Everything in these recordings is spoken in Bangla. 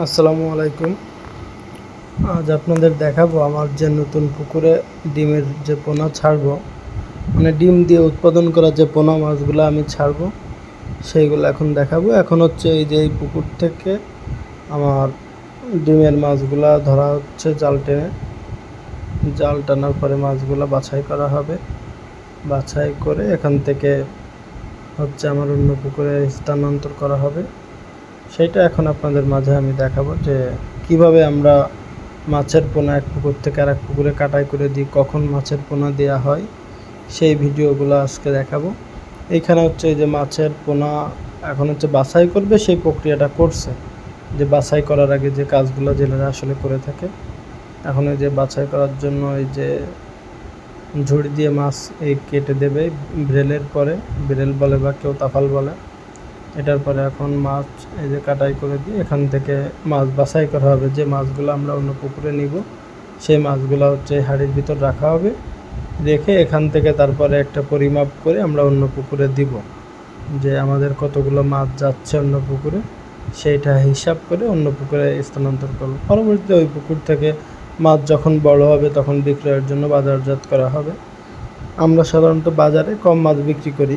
আসসালামু আলাইকুম। আজ আপনাদের দেখাবো আমার যে নতুন পুকুরে ডিমের যে পোনা ছাড়বো। মানে ডিম দিয়ে উৎপাদন করা যে পোনা মাছগুলো আমি ছাড়বো, সেইগুলো এখন দেখাবো। এখন হচ্ছে এই যে এই পুকুর থেকে আমার ডিমের মাছগুলা ধরা হচ্ছে জাল টেনে। জাল টানার পরে মাছগুলো বাছাই করা হবে। বাছাই করে এখান থেকে হচ্ছে আমার অন্য পুকুরে স্থানান্তর করা হবে। সেইটা এখন আপনাদের মাঝে আমি দেখাবো যে কীভাবে আমরা মাছের পোনা এক পুকুর থেকে আর এক পুকুরে কাটাই করে দিই, কখন মাছের পোনা দেওয়া হয়, সেই ভিডিওগুলো আজকে দেখাবো। এইখানে হচ্ছে যে মাছের পোনা এখন হচ্ছে বাছাই করবে, সেই প্রক্রিয়াটা করছে। যে বাছাই করার আগে যে কাজগুলো জেলেরা আসলে করে থাকে। এখন যে বাছাই করার জন্য এই যে ঝুড়ি দিয়ে মাছ এই কেটে দেবে, ব্রেলের পরে, ব্রেল বলে বা কেউ তাফাল বলে। এটার পরে এখন মাছ এই যে কাটাই করে দিয়ে এখান থেকে মাছ বাছাই করা হবে। যে মাছগুলো আমরা অন্য পুকুরে নিব, সেই মাছগুলো হচ্ছে হাড়ির ভিতর রাখা হবে। রেখে এখান থেকে তারপরে একটা পরিমাপ করে আমরা অন্য পুকুরে দিব। যে আমাদের কতগুলো মাছ যাচ্ছে অন্য পুকুরে, সেইটা হিসাব করে অন্য পুকুরে স্থানান্তর করব। পরবর্তীতে ওই পুকুর থেকে মাছ যখন বড় হবে তখন বিক্রয়ের জন্য বাজারজাত করা হবে। আমরা সাধারণত বাজারে কম মাছ বিক্রি করি।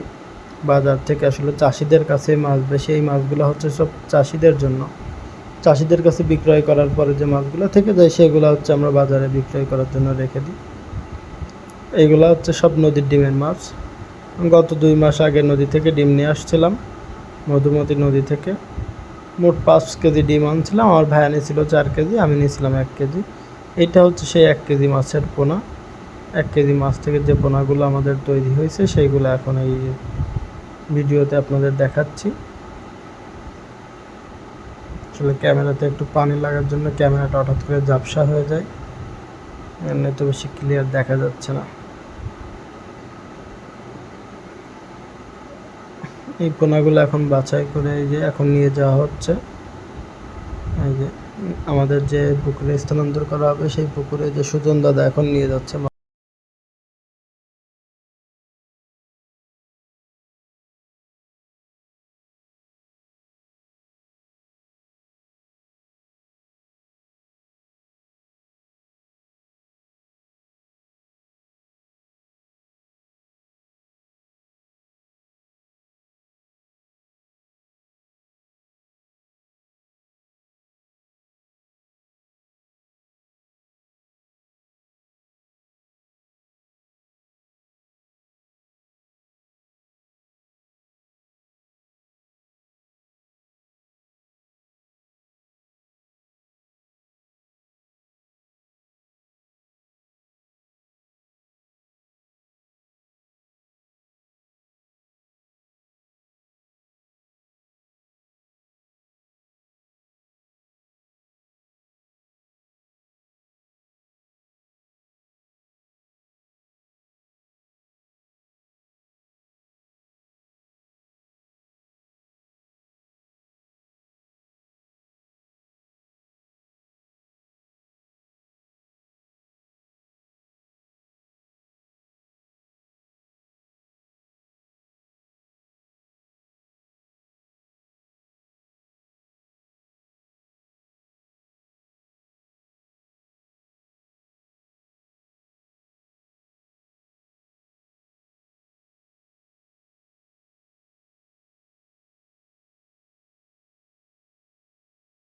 বাজার থেকে আসলে চাষিদের কাছে মাছ বেশি, এই মাছগুলো হচ্ছে সব চাষিদের জন্য। চাষিদের কাছে বিক্রয় করার পরে যে মাছগুলো থেকে যায়, সেগুলো হচ্ছে আমরা বাজারে বিক্রয় করার জন্য রেখে দিই। এইগুলো হচ্ছে সব নদীর ডিমের মাছ। গত দুই মাস আগে নদী থেকে ডিম নিয়ে আসছিলাম, মধুমতি নদী থেকে। মোট পাঁচ কেজি ডিম আনছিলাম, আমার ভাই আনিছিল চার কেজি, আমি নিয়েছিলাম এক কেজি। এইটা হচ্ছে সেই এক কেজি মাছের পোনা। এক কেজি মাছ থেকে যে পোনাগুলো আমাদের তৈরি হয়েছে, সেইগুলো এখন এই ভিডিওতে আপনাদের দেখাচ্ছি। আসলে ক্যামেরাতে একটু পানি লাগার জন্য ক্যামেরাটা হঠাৎ করে ঝাপসা হয়ে যায়। এমনি তো বেশি ক্লিয়ার দেখা যাচ্ছে না। এই পোনাগুলো এখন বাছাই করে এই যে এখন নিয়ে যাওয়া হচ্ছে। এই যে আমাদের যে পুকুরে স্থানান্তর করা হবে, সেই পুকুরে যে সুজন দাদা এখন নিয়ে যাচ্ছে।